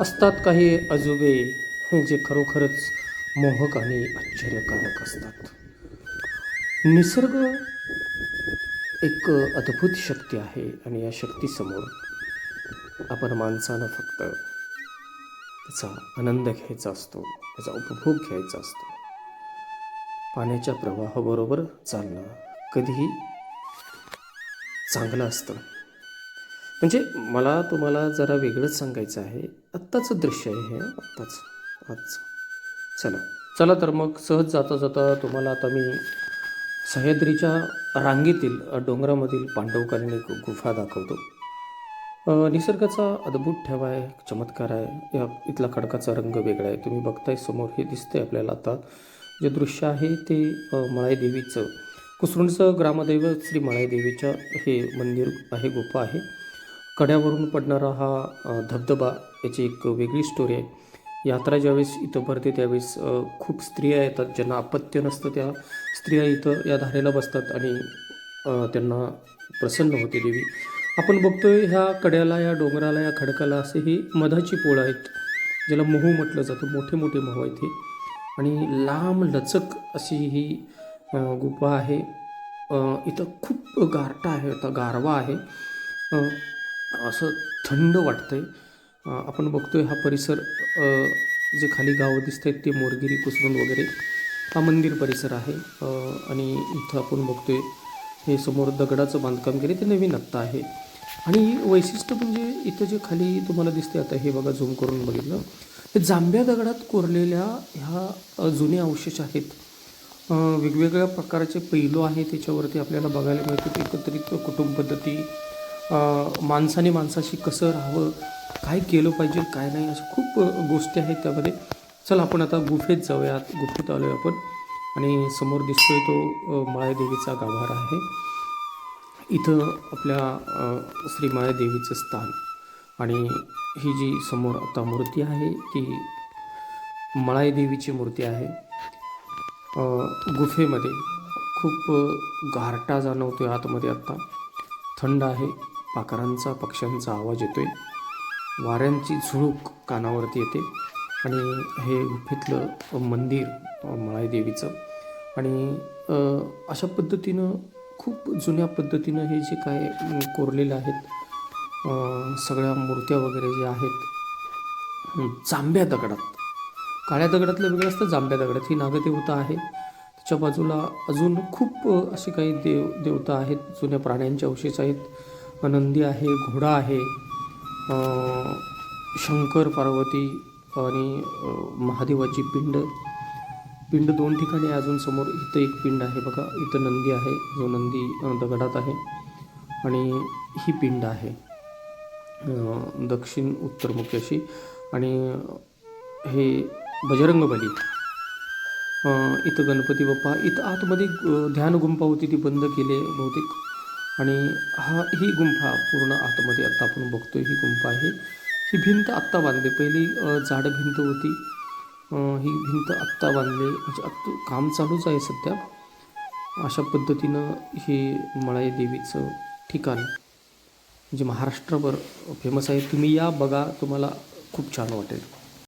असतात काही अजुबे जे खरोखरच मोहक आणि आश्चर्यकारक असतात. निसर्ग एक अद्भुत शक्ती आहे आणि या शक्तीसमोर आपण माणसानं फक्त त्याचा आनंद घ्यायचा असतो त्याचा उपभोग घ्यायचा असतो. पाण्याच्या प्रवाहाबरोबर चालणं कधीही चांगलं असतं. म्हणजे मला तुम्हाला जरा वेगळंच सांगायचं आहे. आत्ताचं दृश्य आहे हे. आत्ताच. आज चला. चला तर मग सहज जाता जाता तुम्हाला आता मी सह्याद्रीच्या रांगेतील डोंगरामधील पांडवकालीन एक गुफा दाखवतो. निसर्गाचा अद्भुत ठेवा आहे. चमत्कार आहे. या इथला खडकाचा रंग वेगळा आहे. तुम्ही बघताय समोर हे दिसतंय आपल्याला आता. जे दृश्य आहे ते मळाई देवीचं कुसरुंडचं ग्रामदैवत श्री मळाई देवीच्या हे मंदिर आहे गुफा आहे. कड्यावरून पडणारा हा धबधबा याची एक वेगळी स्टोरी आहे. यात्रा ज्यावेळेस इथं भरते त्यावेळेस खूप स्त्रिया येतात. ज्यांना अपत्य नसतं त्या स्त्रिया इथं या धारेला बसतात आणि त्यांना प्रसन्न होते देवी. आपण बघतोय ह्या कड्याला या डोंगराला या खडकाला असे ही मधाची पोळं आहेत. ज्याला महू म्हटलं जातं. मोठे मोठे महू आहेत हे. आणि लांब लचक अशी ही गुफा आहे. इथं खूप गारटा आहे. आता गारवा आहे. असं थंड वाटतं आहे आपण बघतोय हा परिसर जे खाली गावं दिसत आहेत ते मोरगिरी कुसरुंड वगैरे हा मंदिर परिसर आहे. आणि इथं आपण बघतोय हे समोर दगडाचं बांधकाम केले ते नवीन आत्ता आहे. आणि वैशिष्ट्य म्हणजे इथं जे खाली तुम्हाला दिसते आता हे बघा झूम करून बघितलं हे जांभ्या दगडात कोरलेल्या ह्या जुने अवशेष आहेत. वेगवेगळ्या प्रकारचे पैलू आहे त्याच्यावरती आपल्याला बघायला मिळते एकत्रित कुटुंब पद्धती माणसाने माणसाशी कसं राहावं काय केलं पाहिजे काय नाही अशा खूप गोष्टी आहेत त्यामध्ये. चल आपण आता गुफेत जाऊयात. गुफेत आलो आपण. आणि समोर दिसतोय तो अ, गाभार आहे. इथं आपल्या श्री माळादेवीचं स्थान. आणि ही जी समोर आता मूर्ती आहे ती मळाई देवीची मूर्ती आहे. गुफेमध्ये खूप गारटा जाणवतो आहे आतमध्ये आत्ता थंड आहे. पाखरांचा पक्ष्यांचा आवाज येतो आहे वाऱ्यांची झुळूक कानावरती येते. आणि हे गुफेतलं मंदिर मळाई देवीचं आणि अशा पद्धतीनं खूप जुन्या पद्धतीनं हे जे काय कोरलेलं आहेत सगळ्या मूर्त्या वगैरे जे आहेत जांभ्या दगडात. काळ्या दगडातलं वेगळं असतं जांभ्या दगडात. ही नागदेवता आहे. त्याच्या बाजूला अजून खूप असे काही देव देवता आहेत जुन्या प्राण्यांचे अवशेष आहेत. नंदी आहे घोडा आहे शंकर पार्वती आणि महादेवाची पिंड. पिंड दोन ठिकाणी अजून समोर इथं एक पिंड आहे बघा. इथं नंदी आहे जो नंदी दगडात आहे आणि ही पिंड आहे. दक्षिण उत्तरमुखी अशी आणि हे बजरंगबली इथं गणपती बाप्पा इथं आतमध्ये ध्यान गुंपा होती ती बंद केले बहुतेक. आणि हा ही गुंफा पूर्ण आतमध्ये आत्ता आपण बघतोय ही गुंफा आहे. ही भिंत आत्ता बांधली. पहिली झाड जाड भिंत होती. ही भिंत आत्ता बांधली. म्हणजे आत्ता काम चालूच आहे सध्या. अशा पद्धतीनं हे मळाई देवीचं ठिकाण जे महाराष्ट्रभर फेमस आहे. तुम्ही या बघा. तुम्हाला खूप छान वाटेल.